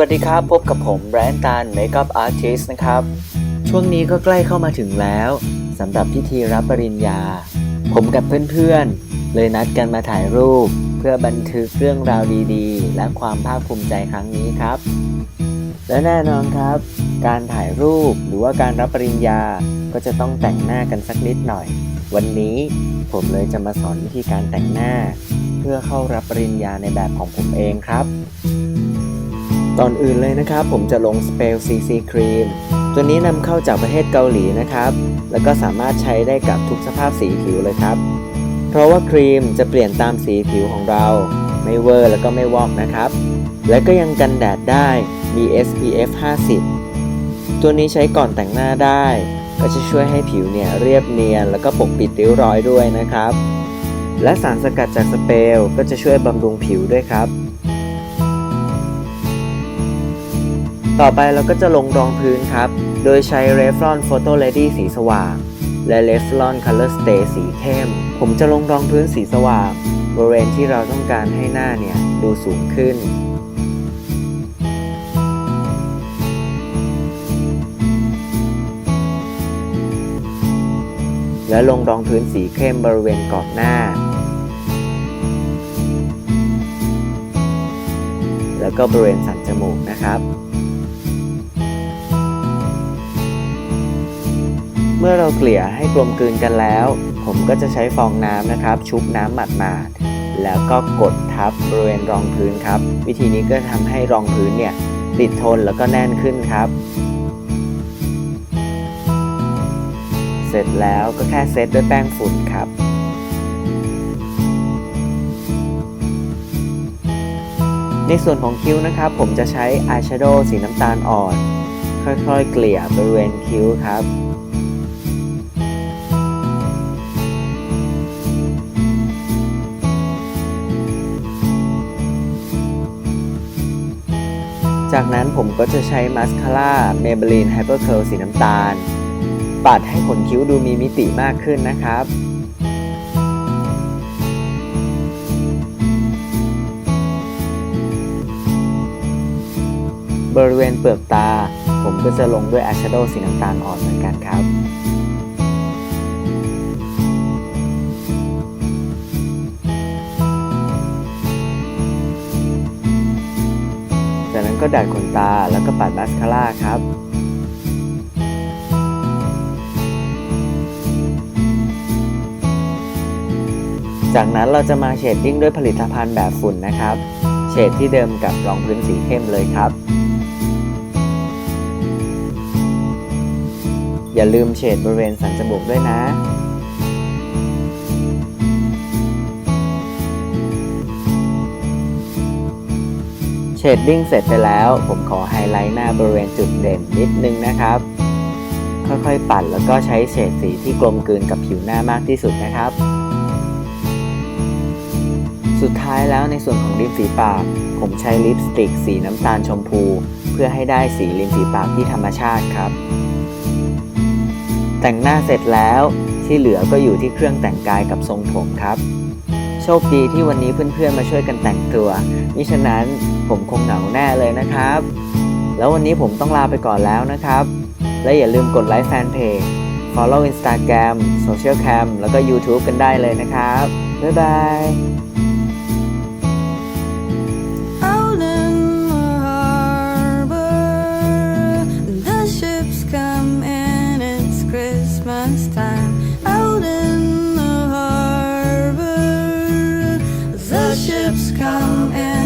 วัสดีครับ พบกับผมแบรนด์ตานเมคอัพอาร์ติสนะครับ ช่วงนี้ก็ใกล้เข้ามาถึงแล้วสำหรับพิธีรับปริญญา ผมกับเพื่อนๆ เลยนัดกันมาถ่ายรูป เพื่อบันทึกเรื่องราวดีๆ และความภาคภูมิใจครั้งนี้ครับ และแน่นอนครับ การถ่ายรูปหรือว่าการรับปริญญาก็จะต้องแต่งหน้ากันสักนิดหน่อย วันนี้ผมเลยจะมาสอนวิธีการแต่งหน้า เพื่อเข้ารับปริญญาในแบบของผมเองครับ ตอนอื่นเลยนะครับ ผมจะลง Spell CC Cream ตัวนี้นำเข้าจากประเทศเกาหลีนะครับ แล้วก็สามารถใช้ได้กับทุกสภาพสีผิวเลยครับ เพราะว่าครีมจะเปลี่ยนตามสีผิวของเรา ไม่เวอร์แล้วก็ไม่วอกนะครับ และก็ยังกันแดดได้มี SPF 50 ตัวนี้ใช้ก่อนแต่งหน้าได้ ก็จะช่วยให้ผิวเนี่ยเรียบเนียน แล้วก็ปกปิดริ้วรอยด้วยนะครับ และสารสกัดจากสเปรย์ก็จะช่วยบำรุงผิวด้วยครับ ต่อไปเราก็จะลงรองพื้นครับ โดยใช้ Revlon Photo Ready สีสว่าง และ Revlon Color Stay สีเข้ม ผมจะลงรองพื้นสีสว่างบริเวณที่เราต้องการให้หน้าเนี่ยดูสูงขึ้น และลงรองพื้นสีเข้มบริเวณกรอบหน้า แล้วก็บริเวณสันจมูกนะครับ มื่อเราเกลี่ยให้กลมกลืนกันแล้ว ผมก็จะใช้ฟองน้ำนะครับ ชุบน้ำหมาดๆแล้วก็กดทับบริเวณรองพื้นครับ วิธีนี้ก็ทำให้รองพื้นเนี่ยติดทนแล้วก็แน่นขึ้นครับ เสร็จแล้วก็แค่เซตด้วยแป้งฝุ่นครับในส่วนของคิ้วนะครับ ผมจะใช้อายแชโดว์สีน้ำตาลอ่อน ค่อยๆ เกลี่ยบริเวณคิ้วครับ จากนั้นผมก็จะใช้มาสคาร่า Maybelline Hyper Curl สีน้ำตาล ปัดให้ขนคิ้วดูมีมิติมากขึ้นนะครับบริเวณเปลือกตา ผมก็จะลงด้วยอายแชโดว์สีน้ำตาลอ่อนเหมือนกันครับ ก็ดัดขนตาแล้วก็ปัดมาสคาร่าครับจากนั้นเราจะมาเชดดิ้งด้วยผลิตภัณฑ์แบบฝุ่นนะครับ เฉดที่เดิมกับรองพื้นสีเข้มเลยครับ อย่าลืมเฉดบริเวณสันจมูกด้วยนะ ดดิ้งเสร็จไปแล้ว ผมขอไฮไลท์หน้าบริเวณจุดเด่นนิดนึงนะครับ ค่อยๆปั่นแล้วก็ใช้เฉดสีที่กลมกลืนกับผิวหน้ามากที่สุดนะครับ สุดท้ายแล้วในส่วนของริมฝีปาก ผมใช้ลิปสติกสีน้ำตาลชมพู เพื่อให้ได้สีริมฝีปากที่ธรรมชาติครับ แต่งหน้าเสร็จแล้วที่เหลือก็อยู่ที่เครื่องแต่งกายกับทรงผมครับ โชคดีที่วันนี้เพื่อนๆมาช่วยกันแต่งตัวมิฉะนั้นผมคงเหงาแน่เลยนะครับ แล้ววันนี้ผมต้องลาไปก่อนแล้วนะครับ และอย่าลืมกดไลค์แฟนเพจ follow Instagram Social Cam แล้วก็ YouTube กันได้เลยนะครับ บ๊ายบาย come and